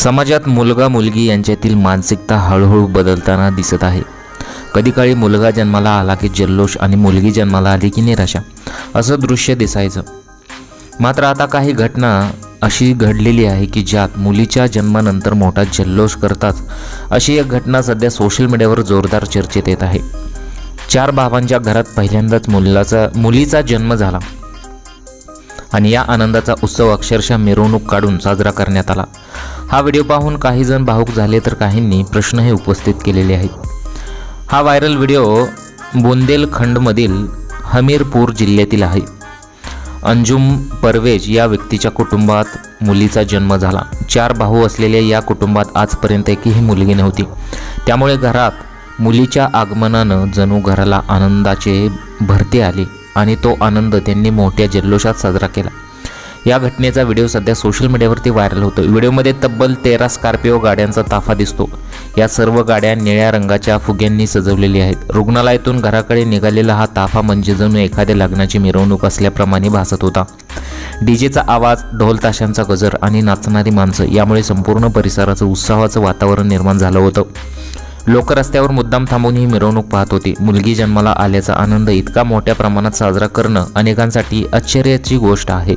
समाजात मुलगा मुलगी यांच्यातील मानसिकता हळूहळू बदलताना दिसत आहे. कधी काळी मुलगा जन्माला आला की जल्लोष आणि मुलगी जन्माला आली की निराशा असं दृश्य दिसायचं. मात्र आता काही घटना अशी घडलेली आहे की ज्यात मुलीच्या जन्मानंतर मोठा जल्लोष करतात अशी एक घटना सध्या सोशल मीडियावर जोरदार चर्चेत येत आहे. चार भावांच्या घरात पहिल्यांदाच मुलाचा मुलीचा जन्म झाला आणि या आनंदाचा उत्सव अक्षरशः मिरवणूक काढून साजरा करण्यात आला. हा व्हिडिओ पाहून काही जण भावूक झाले तर काहींनी प्रश्नही उपस्थित केलेले आहेत. हा व्हायरल व्हिडिओ बुंदेलखंडमधील हमीरपूर जिल्ह्यातील आहे. अंजुम परवेज या व्यक्तीच्या कुटुंबात मुलीचा जन्म झाला. चार भाऊ असलेल्या या कुटुंबात आजपर्यंत एकही मुलगी नव्हती. त्यामुळे घरात मुलीच्या आगमनानं जणू घराला आनंदाचे भरते आले आणि तो आनंद त्यांनी मोठ्या जल्लोषात साजरा केला. या घटनेचा व्हिडिओ सध्या सोशल मीडियावरती व्हायरल होतो व्हिडिओमध्ये तब्बल तेरा स्कॉर्पिओ गाड्यांचा ताफा दिसतो. या सर्व गाड्या निळ्या रंगाच्या फुग्यांनी सजवलेली आहेत. रुग्णालयातून घराकडे निघालेला हा ताफा म्हणजे जणू एखाद्या लग्नाची मिरवणूक असल्याप्रमाणे भासत होता. डीजेचा आवाज ढोल ताशांचा गजर आणि नाचणारी माणसं यामुळे संपूर्ण परिसराचं उत्साहाचं वातावरण निर्माण झालं होतं. लोक रस्त्यावर मुद्दाम थांबून ही मिरवणूक पाहत होती. मुलगी जन्माला आल्याचा आनंद इतका मोठ्या प्रमाणात साजरा करणं अनेकांसाठी आश्चर्याची गोष्ट आहे.